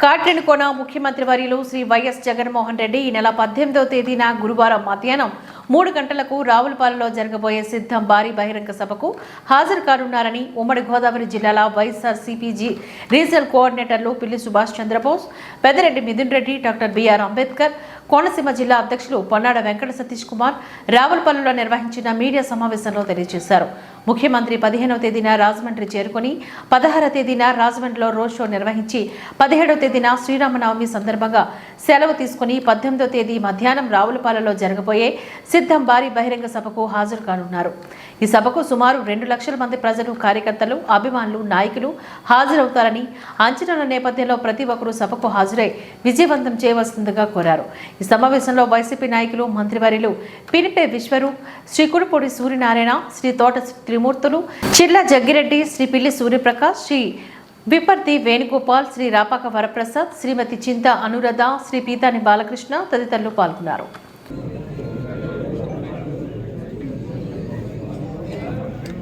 కాట్రెనుకోన ముఖ్యమంత్రి వర్యులు శ్రీ వైఎస్ జగన్మోహన్ రెడ్డి ఈ నెల పద్దెనిమిదవ తేదీన గురువారం మధ్యాహ్నం మూడు గంటలకు రావులపాలెంలో జరగబోయే సిద్ధం భారీ బహిరంగ సభకు హాజరు కానున్నారని ఉమ్మడి గోదావరి జిల్లాల వైఎస్ఆర్ సిపిజి రీజనల్ కోఆర్డినేటర్లు పిల్లి సుభాష్ చంద్రబోస్ పెద్దిరెడ్డి మిథున్ రెడ్డి డాక్టర్ బిఆర్ అంబేద్కర్ కోనసీమ జిల్లా అధ్యక్షులు పొన్నాడ వెంకట సతీష్ కుమార్ రావులపాలెంలో నిర్వహించిన మీడియా సమావేశంలో తెలియజేశారు. ముఖ్యమంత్రి పదిహేనవ తేదీన రాజమండ్రి చేరుకుని పదహారవ తేదీన రాజమండ్రిలో రోడ్ షో నిర్వహించి పదిహేడవ తేదీన శ్రీరామనవమి సందర్భంగా సెలవు తీసుకుని పద్దెనిమిదో తేదీ మధ్యాహ్నం రావులపాలెలో జరగబోయే సిద్ధం భారీ బహిరంగ సభకు హాజరు కానున్నారు. ఈ సభకు సుమారు రెండు లక్షల మంది ప్రజలు కార్యకర్తలు అభిమానులు నాయకులు హాజరవుతారని అంచనాల నేపథ్యంలో ప్రతి ఒక్కరూ సభకు హాజరై విజయవంతం చేయవలసిందిగా కోరారు. ఈ సమావేశంలో వైసీపీ నాయకులు మంత్రివర్యులు పినిపే విశ్వరూప్ శ్రీ కుడుపూడి సూర్యనారాయణ శ్రీ తోట త్రిమూర్తులు చిర్లా జగ్గిరెడ్డి శ్రీ పిల్లి సూర్యప్రకాష్ శ్రీ విపర్తి వేణుగోపాల్ శ్రీ రాపాక వరప్రసాద్ శ్రీమతి చింత అనురాధ శ్రీ పీతాని బాలకృష్ణ తదితరులు పాల్గొన్నారు.